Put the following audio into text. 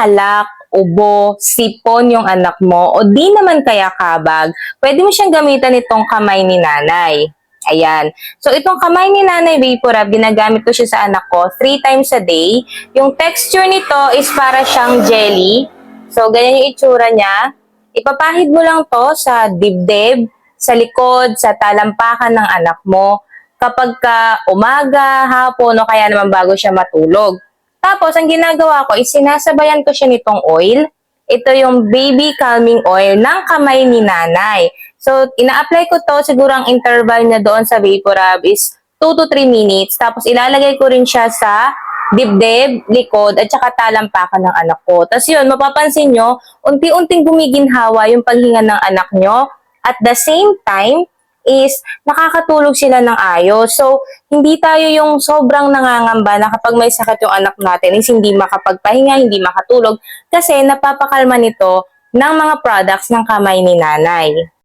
mahalak, ubo, sipon yung anak mo, o di naman kaya kabag, pwede mo siyang gamitan itong kamay ni nanay. Ayan. So, itong kamay ni Nanay Vapora, ginagamit ko siya sa anak ko three times a day. Yung texture nito is para siyang jelly. So, ganyan yung itsura niya. Ipapahid mo lang to sa dibdib, sa likod, sa talampakan ng anak mo kapag ka umaga, hapon, o kaya naman bago siya matulog. Tapos, ang ginagawa ko is sinasabayan ko siya nitong oil. Ito yung baby calming oil ng kamay ni nanay. So, ina-apply ko to, siguro ang interval niya doon sa Vaporub is 2 to 3 minutes. Tapos, ilalagay ko rin siya sa dibdib, likod, at saka talampakan ng anak ko. Tapos yun, mapapansin nyo, unti-unting gumiginhawa yung paghinga ng anak nyo. At the same time, is nakakatulog sila ng ayos. So, hindi tayo yung sobrang nangangamba na kapag may sakit yung anak natin is hindi makapagpahinga, hindi makatulog kasi napapakalma nito ng mga products ng kamay ni nanay.